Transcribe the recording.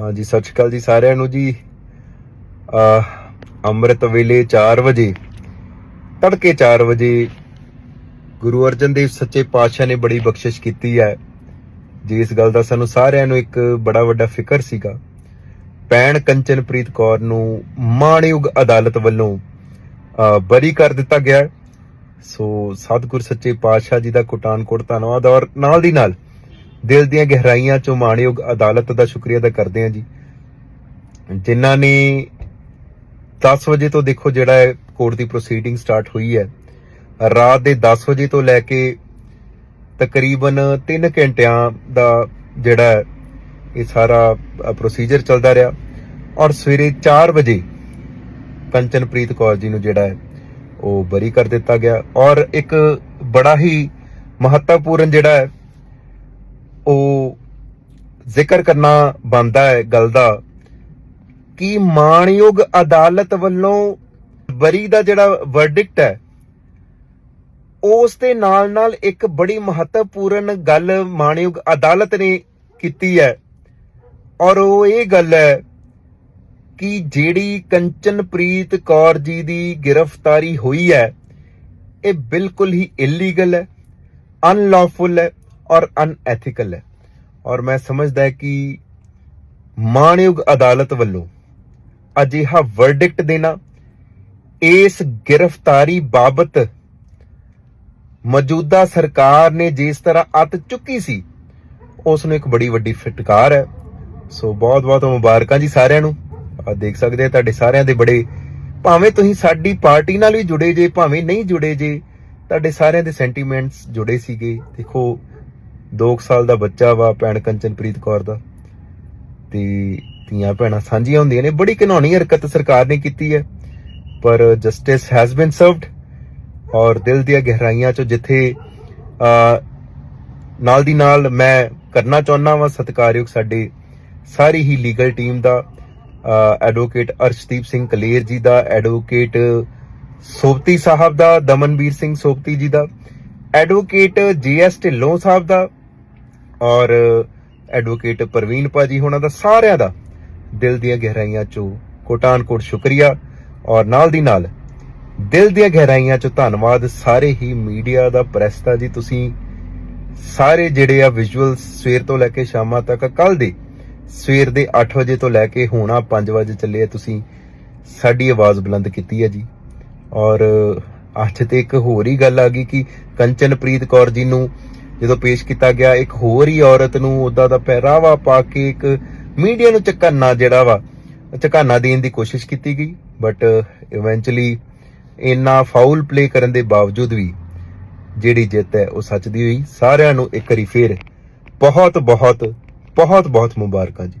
ਹਾਂਜੀ ਸਤਿ ਸ਼੍ਰੀ ਅਕਾਲ ਜੀ ਸਾਰਿਆਂ ਨੂੰ ਜੀ। ਅ ਅੰਮ੍ਰਿਤ ਵੇਲੇ 4 ਵਜੇ ਤੜਕੇ 4 ਵਜੇ ਗੁਰੂ ਅਰਜਨ ਦੇਵ ਸੱਚੇ ਪਾਤਸ਼ਾਹ ਨੇ ਬੜੀ ਬਖਸ਼ਿਸ਼ ਕੀਤੀ ਹੈ। ਜੀ ਇਸ ਗੱਲ ਦਾ ਸਾਨੂੰ ਸਾਰਿਆਂ ਨੂੰ ਇੱਕ ਬੜਾ ਵੱਡਾ ਫਿਕਰ ਸੀਗਾ। ਪੈਣ ਕੰਚਨਪ੍ਰੀਤ ਕੌਰ ਨੂੰ ਮਾਣਯੋਗ ਅਦਾਲਤ ਵੱਲੋਂ ਅ, ਬਰੀ ਕਰ ਦਿੱਤਾ ਗਿਆ। ਸੋ ਸਤਿਗੁਰ ਸੱਚੇ ਪਾਤਸ਼ਾਹ ਜੀ ਦਾ ਕੋਟਾਨਕੋਟ ਧੰਨਵਾਦ ਔਰ ਨਾਲ ਦੀ ਨਾਲ ਦਿਲ ਦੀਆਂ ਗਹਿਰਾਈਆਂ ਚੋਂ ਮਾਣਯੋਗ ਅਦਾਲਤ ਦਾ ਸ਼ੁਕਰੀਆ ਅਦਾ ਕਰਦੇ ਹਾਂ ਜੀ। ਜਿਨ੍ਹਾਂ ਨੇ 10 ਵਜੇ ਤੋਂ ਦੇਖੋ ਜਿਹੜਾ ਹੈ ਕੋਰਟ ਦੀ ਪ੍ਰੋਸੀਡਿੰਗ ਸਟਾਰਟ ਹੋਈ ਹੈ। ਰਾਤ ਦੇ 10 ਵਜੇ ਤੋਂ ਲੈ ਕੇ ਤਕਰੀਬਨ 3 ਘੰਟਿਆਂ ਦਾ ਜਿਹੜਾ ਹੈ ਇਹ ਸਾਰਾ ਪ੍ਰੋਸੀਜਰ ਚੱਲਦਾ ਰਿਹਾ। ਔਰ ਸਵੇਰੇ 4 ਵਜੇ ਕੰਚਨਪ੍ਰੀਤ ਕੌਰ ਜੀ ਨੂੰ ਜਿਹੜਾ ਹੈ, ਉਹ ਬਰੀ ਕਰ ਦਿੱਤਾ ਗਿਆ। ਔਰ ਇੱਕ ਬੜਾ ਹੀ ਮਹੱਤਵਪੂਰਨ ਜਿਹੜਾ ਹੈ ਜ਼ਿਕਰ ਕਰਨਾ ਬੰਦਾ ਹੈ ਗੱਲ ਦਾ, ਕਿ ਮਾਣਯੋਗ ਅਦਾਲਤ ਵੱਲੋਂ ਬਰੀ ਦਾ ਜਿਹੜਾ ਵਰਡਿਕਟ ਹੈ ਉਸ ਦੇ ਨਾਲ ਨਾਲ ਇੱਕ ਬੜੀ ਮਹੱਤਵਪੂਰਨ ਗੱਲ ਮਾਣਯੋਗ ਅਦਾਲਤ ਨੇ ਕੀਤੀ ਹੈ। ਔਰ ਉਹ ਇਹ ਗੱਲ ਹੈ ਕਿ ਜਿਹੜੀ ਕੰਚਨਪ੍ਰੀਤ ਕੌਰ ਜੀ ਦੀ ਗ੍ਰਿਫਤਾਰੀ ਹੋਈ ਹੈ, ਇਹ ਬਿਲਕੁਲ ਹੀ ਇਲੀਗਲ ਹੈ ਅਨਲੌਫੁਲ ਹੈ ਔਰ ਅਨਐਥੀਕਲ ਹੈ। ਔਰ ਮੈਂ ਸਮਝਦਾ ਕਿ ਮਾਣਯੋਗ ਅਦਾਲਤ ਵੱਲੋਂ ਅਜਿਹਾ ਵਰਡਿਕਟ ਦੇਣਾ, ਇਸ ਗ੍ਰਿਫਤਾਰੀ ਬਾਬਤ ਮੌਜੂਦਾ ਸਰਕਾਰ ਨੇ ਜਿਸ ਤਰ੍ਹਾਂ ਅੱਤ ਚੁੱਕੀ ਸੀ ਉਸ ਨੂੰ ਇੱਕ ਬੜੀ ਵੱਡੀ ਫਟਕਾਰ ਹੈ। ਸੋ ਬਹੁਤ ਬਹੁਤ ਮੁਬਾਰਕਾਂ ਜੀ ਸਾਰਿਆਂ ਨੂੰ। ਆ ਦੇਖ ਸਕਦੇ ਆ ਤੁਹਾਡੇ ਸਾਰਿਆਂ ਦੇ ਬੜੇ, ਭਾਵੇਂ ਤੁਸੀਂ ਸਾਡੀ ਪਾਰਟੀ ਨਾਲ ਵੀ ਜੁੜੇ ਜੇ, ਭਾਵੇਂ ਨਹੀਂ ਜੁੜੇ ਜੇ, ਤੁਹਾਡੇ ਸਾਰਿਆਂ ਦੇ ਸੈਂਟੀਮੈਂਟਸ ਜੁੜੇ ਸੀਗੇ। ਦੇਖੋ 2 ਸਾਲ ਦਾ ਬੱਚਾ ਵਾ ਭੈਣ ਕੰਚਨਪ੍ਰੀਤ ਕੌਰ ਦਾ। ਤੇ ਧੀਆਂ ਭੈਣਾਂ ਸਾਂਝੀਆਂ ਹੁੰਦੀਆਂ ਨੇ। ਬੜੀ ਘਿਨੌਣੀ ਹਰਕਤ ਸਰਕਾਰ ਨੇ ਕੀਤੀ ਹੈ। ਪਰ ਜਸਟਿਸ ਹੈਜ਼ ਬੀਨ ਸਰਵਡ ਔਰ ਦਿਲ ਦੀਆਂ ਗਹਿਰਾਈਆਂ ਚੋਂ ਜਿੱਥੇ ਨਾਲ ਦੀ ਨਾਲ ਮੈਂ ਕਰਨਾ ਚਾਹੁੰਦਾ ਵਾਂ ਸਤਿਕਾਰਯੋਗ ਸਾਡੇ ਸਾਰੀ ਹੀ ਲੀਗਲ ਟੀਮ ਦਾ ਐਡਵੋਕੇਟ ਅਰਸ਼ਦੀਪ ਸਿੰਘ ਕਲੇਰ ਜੀ ਦਾ ਐਡਵੋਕੇਟ ਸੋਪਤੀ ਸਾਹਿਬ ਦਾ, ਦਮਨਵੀਰ ਸਿੰਘ ਸੋਪਤੀ ਜੀ ਦਾ advocate G S Dhillon Sahib ਦਾ ਔਰ ਐਡਵੋਕੇਟ ਪ੍ਰਵੀਨ ਪਾਜੀ ਹੋਣਾ ਦਾ ਸਾਰਿਆਂ ਦਾ ਦਿਲ ਦੀਆਂ ਗਹਿਰਾਈਆਂ ਚੋਂ ਕੋਟਾਨ ਸ਼ੁਕਰੀਆ ਔਰ ਨਾਲ ਦੀ ਨਾਲ ਦਿਲ ਦੀਆਂ ਗਹਿਰਾਈਆਂ ਚੋਂ ਧੰਨਵਾਦ ਸਾਰੇ ਹੀ ਮੀਡੀਆ ਦਾ, ਪ੍ਰੈਸ ਦਾ ਜੀ ਤੁਸੀਂ ਸਾਰੇ ਜਿਹੜੇ ਆ ਵਿਜ਼ੂਅਲ ਸਵੇਰ ਤੋਂ ਲੈ ਕੇ ਸ਼ਾਮਾਂ ਤੱਕ ਕੱਲ ਦੇ ਸਵੇਰ ਦੇ 8 ਵਜੇ ਤੋਂ ਲੈ ਕੇ ਹੁਣ ਆ 5 ਵਜੇ ਚੱਲੇ ਤੁਸੀਂ, ਸਾਡੀ ਆਵਾਜ਼ ਬੁਲੰਦ ਕੀਤੀ ਹੈ ਜੀ। ਔਰ ਅੱਜ ਤੇ ਇੱਕ ਹੋਰ ਹੀ ਗੱਲ ਆ ਗਈ ਕਿ ਕੰਚਨਪ੍ਰੀਤ ਕੌਰ ਜੀ ਨੂੰ ਜਦੋਂ ਪੇਸ਼ ਕੀਤਾ ਗਿਆ, ਇੱਕ ਹੋਰ ਹੀ ਔਰਤ ਨੂੰ ਉਹਦਾ ਦਾ ਪਹਿਰਾਵਾ ਪਾ ਕੇ ਇੱਕ ਮੀਡੀਆ ਨੂੰ ਚੱਕਣਾ ਜਿਹੜਾ ਵਾ, ਝਕਾਨਾ ਦੇਣ ਦੀ ਕੋਸ਼ਿਸ਼ ਕੀਤੀ ਗਈ। ਬਟ ਇਵੈਂਚੁਅਲੀ ਇੰਨਾ ਫਾਉਲ ਪਲੇ ਕਰਨ ਦੇ ਬਾਵਜੂਦ ਵੀ ਜਿਹੜੀ ਜਿੱਤ ਹੈ ਉਹ ਸੱਚ ਦੀ ਹੋਈ। ਸਾਰਿਆਂ ਨੂੰ ਇੱਕ ਵਾਰੀ ਫੇਰ ਬਹੁਤ ਬਹੁਤ ਬਹੁਤ ਬਹੁਤ ਮੁਬਾਰਕਾਂ ਜੀ।